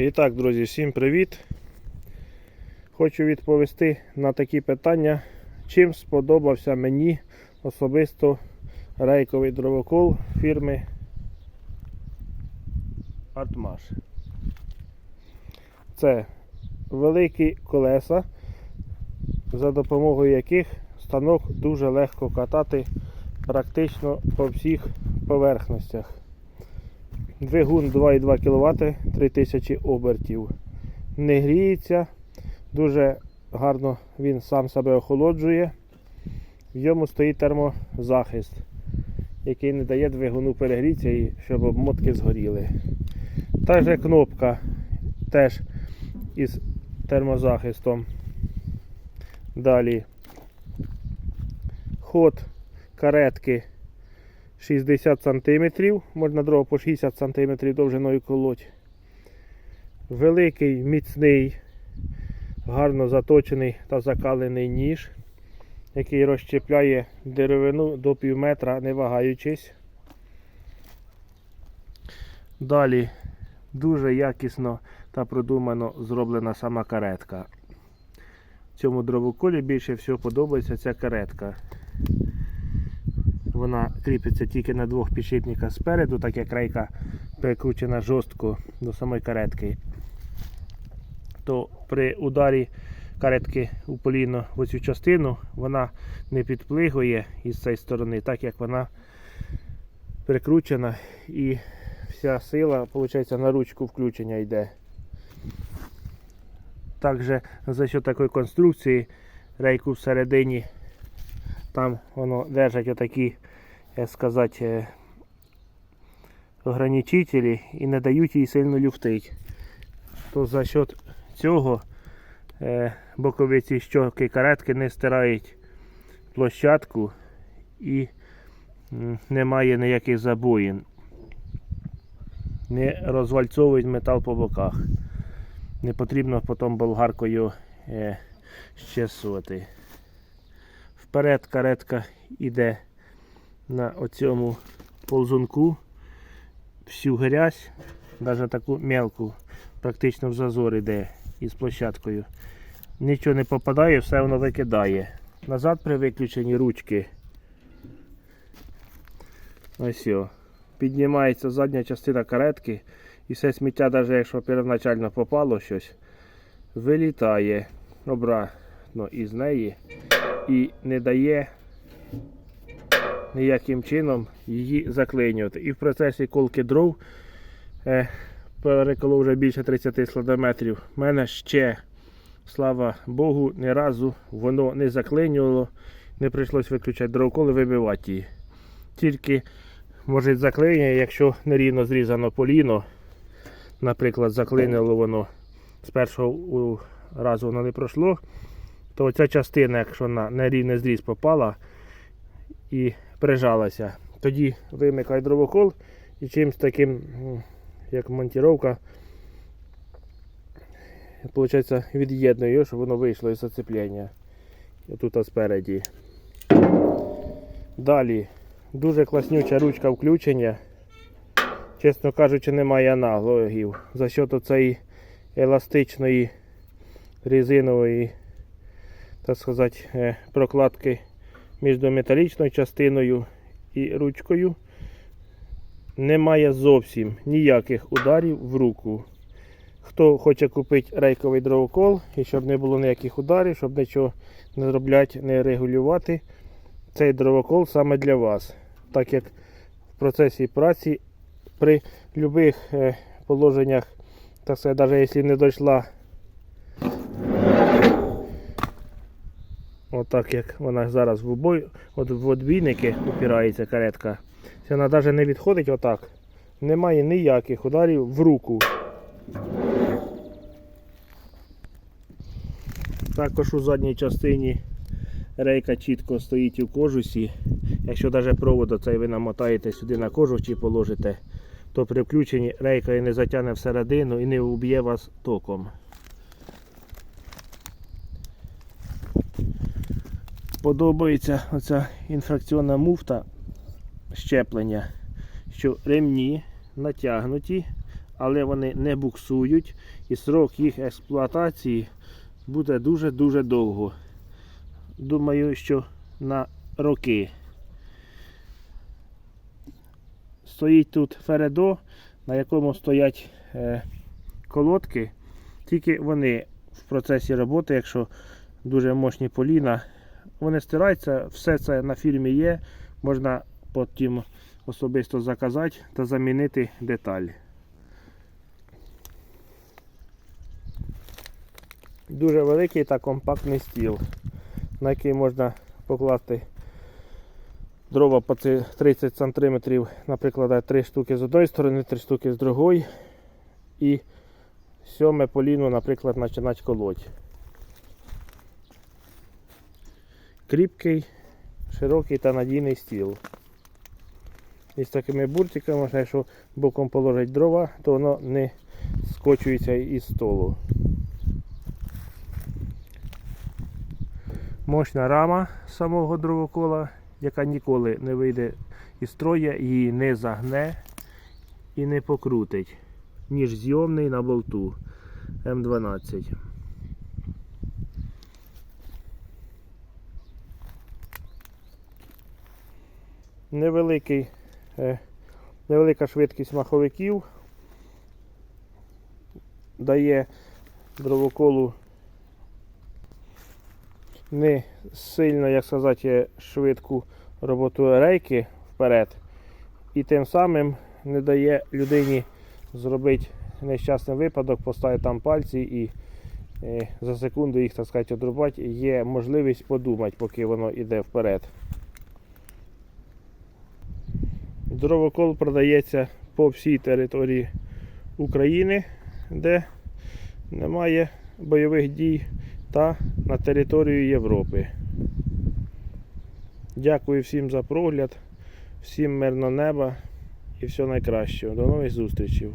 І так, друзі, всім привіт! Хочу відповісти на такі питання, чим сподобався мені особисто рейковий дровокол фірми Артмаш. Це великі колеса, за допомогою яких станок дуже легко катати практично по всіх поверхностях. Двигун 2,2 кВт 3000 обертів. Не гріється, дуже гарно він сам себе охолоджує. В ньому стоїть термозахист, який не дає двигуну перегрітися і щоб обмотки згоріли. Та же кнопка теж із термозахистом. Далі ход каретки 60 см, можна дрова по 60 см довжиною колоть. Великий, міцний, гарно заточений та закалений ніж, який розщепляє деревину до пів метра, не вагаючись. Далі дуже якісно та продумано зроблена сама каретка. Цьому дровоколі більше всього подобається ця каретка. Вона кріпиться тільки на двох підшипниках спереду, так як рейка прикручена жорстко до самої каретки. То при ударі каретки у поліно в оцю частину вона не підплигує із цієї сторони, так як вона прикручена і вся сила виходить, на ручку включення йде. Також за що такої конструкції рейку всередині там воно держать отакі, як сказати, е, ограничителі і не дають їй сильно люфтить. То за счет цього е, боковиці щоки каретки не стирають площадку і немає ніяких забоїн. Не розвальцовують метал по боках. Не потрібно потім болгаркою е, щесувати. Вперед каретка йде на оцьому ползунку. Всю грязь, навіть таку мелку, практично в зазор йде із площадкою. Нічого не попадає, все воно викидає. Назад при виключенні ручки. Ось о. Піднімається задня частина каретки і все сміття, навіть якщо первоначально попало щось, вилітає обратно із неї і не дає ніяким чином її заклинювати. І в процесі колки дров е, переколо вже більше 30 складометрів. У мене ще, слава Богу, ні разу воно не заклинювало, не прийшлось виключати дровколи, вибивати її. Тільки може заклинює, якщо нерівно зрізано поліно, наприклад, заклинило воно з першого разу воно не пройшло, то оця частина, якщо на нерівний зріз попала і прижалася, тоді вимикай дровокол і чимось таким, як монтіровка, виходить, від'єднує, його, щоб воно вийшло із зацеплення. Тут спереді. Далі дуже класнюча ручка включення. Чесно кажучи, немає аналогів. За счет цієї еластичної резинової так сказати, е, прокладки між металічною частиною і ручкою. Немає зовсім ніяких ударів в руку. Хто хоче купити рейковий дровокол і щоб не було ніяких ударів, щоб нічого не зробляти, не регулювати, цей дровокол саме для вас. Так як в процесі праці при будь-яких е, положеннях, так сказати, навіть якщо не дійшла Отак як вона зараз в обой, от в одбійники упирається каретка. Вона навіть не відходить отак. Немає ніяких ударів в руку. Також у задній частині рейка чітко стоїть у кожусі. Якщо навіть провод оцей ви намотаєте сюди на кожух чи положите, то при включенні рейка і не затягне всередину і не уб'є вас током. Подобається оця інфракційна муфта щеплення, що ремні натягнуті, але вони не буксують і срок їх експлуатації буде дуже-дуже довго. Думаю, що на роки. Стоїть тут Фередо, на якому стоять е, колодки. Тільки вони в процесі роботи, якщо дуже мощні поліна, вони стираються, все це на фірмі є, можна потім особисто заказати та замінити деталь. Дуже великий та компактний стіл, на який можна покласти дрова по 30 см, наприклад, 3 штуки з одної сторони, 3 штуки з другої. І сьоме поліну, наприклад, починати колоть. Кріпкий, широкий та надійний стіл. І з такими буртиками, якщо боком положити дрова, то воно не скочується із столу. Мощна рама самого дровокола, яка ніколи не вийде із строя, її не загне і не покрутить, ніж зйомний на болту М12. Невеликий, е, невелика швидкість маховиків дає дровоколу не сильно, як сказати, швидку роботу рейки вперед. І тим самим не дає людині зробити нещасний випадок, поставити там пальці і е, за секунду їх, так сказати, одрубати. Є можливість подумати, поки воно йде вперед. Дровокол продається по всій території України, де немає бойових дій та на територію Європи. Дякую всім за прогляд, всім мирного неба і всього найкращого. До нових зустрічей.